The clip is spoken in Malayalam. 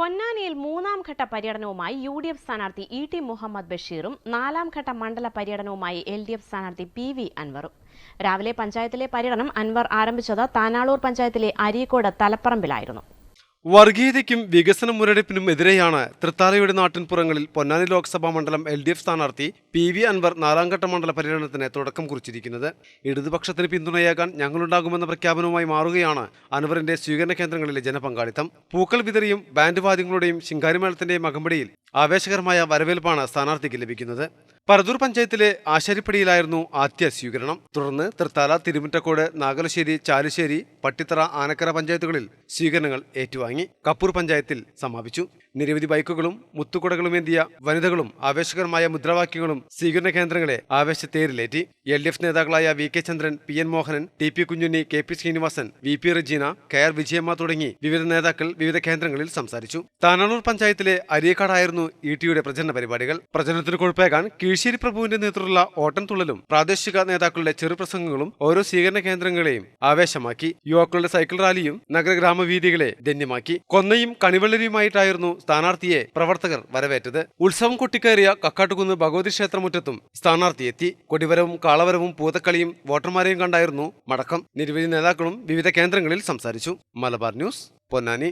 പൊന്നാനിയിൽ മൂന്നാം ഘട്ട പര്യടനവുമായി യു ഡി എഫ് സ്ഥാനാർത്ഥി ഇ ടി മുഹമ്മദ് ബഷീറും നാലാം ഘട്ട മണ്ഡല പര്യടനവുമായി എൽ ഡി എഫ് സ്ഥാനാർത്ഥി പി വി അൻവറും. രാവിലെ പഞ്ചായത്തിലെ പര്യടനം അൻവർ ആരംഭിച്ചത് താനാളൂർ പഞ്ചായത്തിലെ അരീക്കോട് തലപ്പറമ്പിലായിരുന്നു. വർഗീയതയ്ക്കും വികസന മുരടിപ്പിനും എതിരെയാണ് തൃത്താലയുടെ നാട്ടിൻപുറങ്ങളിൽ പൊന്നാനി ലോക്സഭാ മണ്ഡലം എൽ ഡി എഫ് സ്ഥാനാർത്ഥി പി വി അൻവർ നാലാംഘട്ട മണ്ഡല പര്യടനത്തിന് തുടക്കം കുറിച്ചിരിക്കുന്നത്. ഇടതുപക്ഷത്തിന് പിന്തുണയാകാൻ ഞങ്ങളുണ്ടാകുമെന്ന പ്രഖ്യാപനവുമായി മാറുകയാണ് അൻവറിന്റെ സ്വീകരണ കേന്ദ്രങ്ങളിലെ ജനപങ്കാളിത്തം. പൂക്കൾ വിതറിയും ബാൻഡ് വാദ്യങ്ങളുടെയും ശിങ്കാരിമേളത്തിന്റെയും അകമ്പടിയിൽ ആവേശകരമായ വരവേൽപ്പാണ് സ്ഥാനാർത്ഥിക്ക് ലഭിക്കുന്നത്. പരദൂർ പഞ്ചായത്തിലെ ആശാരിപ്പടിയിലായിരുന്നു ആദ്യ സ്വീകരണം. തുടർന്ന് തൃത്താല തിരുമുറ്റക്കോട് നാഗലശ്ശേരി ചാലുശ്ശേരി പട്ടിത്തറ ആനക്കര പഞ്ചായത്തുകളിൽ സ്വീകരണങ്ങൾ ഏറ്റുവാങ്ങി. കപ്പൂർ പഞ്ചായത്തിൽ സമാപിച്ചു. നിരവധി ബൈക്കുകളും മുത്തുകുടകളുമേന്തിയ വനിതകളും ആവേശകരമായ മുദ്രാവാക്യങ്ങളും സ്വീകരണ കേന്ദ്രങ്ങളെ ആവേശത്തേരിലേറ്റി എൽ ഡി എഫ് നേതാക്കളായ V K Chandran P N Mohanan T P Kunhunni K P Srinivasan V P Rajeena K R Vijayamma തുടങ്ങി വിവിധ നേതാക്കൾ വിവിധ കേന്ദ്രങ്ങളിൽ സംസാരിച്ചു. താനാളൂർ പഞ്ചായത്തിലെ അരിയക്കാടായിരുന്നു ഇ ടിയുടെ പ്രചരണ പരിപാടികൾ. പ്രചരണത്തിന് കൊഴുപ്പേകാൻ കീഴ്ശ്ശേരി പ്രഭുവിന്റെ നേതൃത്വത്തിലുള്ള ഓട്ടംതുള്ളലും പ്രാദേശിക നേതാക്കളുടെ ചെറുപ്രസംഗങ്ങളും ഓരോ സ്വീകരണ കേന്ദ്രങ്ങളെയും ആവേശമാക്കി. യുവാക്കളുടെ സൈക്കിൾ റാലിയും നഗരഗ്രാമ നഗരഗ്രാമവീതികളെ ധന്യമാക്കി. കൊന്നയും കണിവെള്ളരിയുമായിട്ടായിരുന്നു സ്ഥാനാർത്ഥിയെ പ്രവർത്തകർ വരവേറ്റത്. ഉത്സവം കൊട്ടിക്കയറിയ കക്കാട്ടുകുന്ന് ഭഗവതി ക്ഷേത്രമുറ്റത്തും സ്ഥാനാർത്ഥി എത്തി. കൊടിവരവും കാളവരവും പൂതക്കളിയും വോട്ടർമാരെയും കണ്ടായിരുന്നു മടക്കം. നിരവധി നേതാക്കളും വിവിധ കേന്ദ്രങ്ങളിൽ സംസാരിച്ചു. മലബാർ ന്യൂസ് പൊന്നാനി.